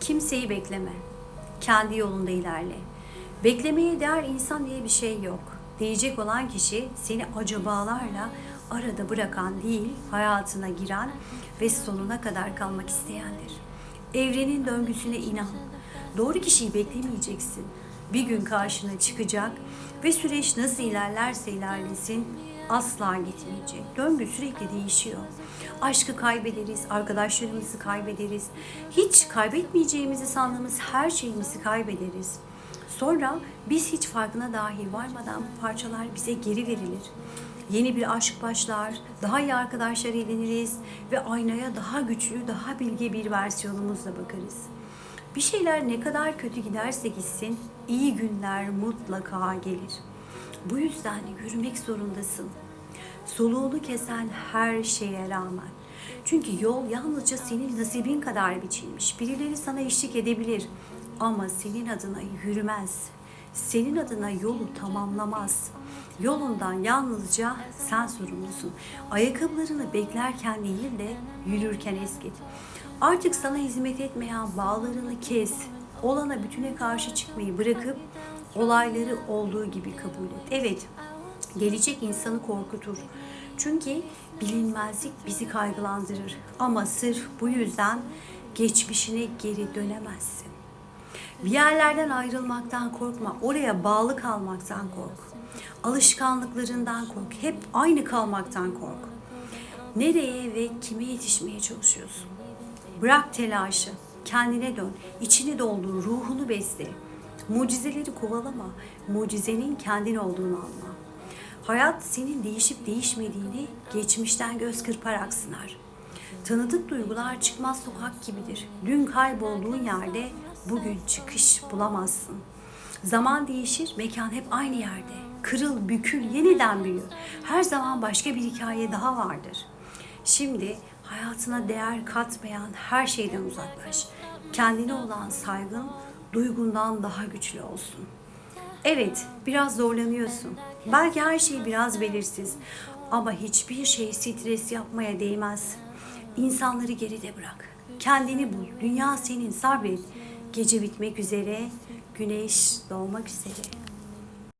Kimseyi bekleme. Kendi yolunda ilerle. Beklemeye değer insan diye bir şey yok. Diyecek olan kişi seni acabalarla arada bırakan değil, hayatına giren ve sonuna kadar kalmak isteyendir. Evrenin döngüsüne inan. Doğru kişiyi beklemeyeceksin. Bir gün karşına çıkacak ve süreç nasıl ilerlerse ilerlesin asla gitmeyecek. Döngü sürekli değişiyor. Aşkı kaybederiz, arkadaşlarımızı kaybederiz. Hiç kaybetmeyeceğimizi sandığımız her şeyimizi kaybederiz. Sonra biz hiç farkına dahi varmadan parçalar bize geri verilir. Yeni bir aşk başlar, daha iyi arkadaşlar ediniriz ve aynaya daha güçlü, daha bilge bir versiyonumuzla bakarız. Bir şeyler ne kadar kötü giderse gitsin, iyi günler mutlaka gelir. Bu yüzden yürümek zorundasın. Soluğunu kesen her şeye rağmen. Çünkü yol yalnızca senin nasibin kadar biçilmiş. Birileri sana eşlik edebilir ama senin adına yürümez. Senin adına yolu tamamlamaz. Yolundan yalnızca sen sorumlusun. Ayakkabılarını beklerken değil de yürürken eskit. Artık sana hizmet etmeyen bağlarını kes. Olana bütüne karşı çıkmayı bırakıp olayları olduğu gibi kabul et. Evet, gelecek insanı korkutur. Çünkü bilinmezlik bizi kaygılandırır. Ama sırf bu yüzden geçmişine geri dönemezsin. Bir yerlerden ayrılmaktan korkma. Oraya bağlı kalmaktan kork. Alışkanlıklarından kork. Hep aynı kalmaktan kork. Nereye ve kime yetişmeye çalışıyorsun? Bırak telaşı. Kendine dön. İçini doldur. Ruhunu besle. Mucizeleri kovalama. Mucizenin kendin olduğunu anla. Hayat senin değişip değişmediğini geçmişten göz kırparak sınar. Tanıdık duygular çıkmaz sokak gibidir. Dün kaybolduğun yerde bugün çıkış bulamazsın. Zaman değişir, mekan hep aynı yerde. Kırıl, bükül, yeniden büyü. Her zaman başka bir hikaye daha vardır. Şimdi hayatına değer katmayan her şeyden uzaklaş. Kendine olan saygın duygundan daha güçlü olsun. Evet, biraz zorlanıyorsun. Belki her şey biraz belirsiz. Ama hiçbir şey stres yapmaya değmez. İnsanları geride bırak. Kendini bul. Dünya senin sabret. Gece bitmek üzere, güneş doğmak üzere.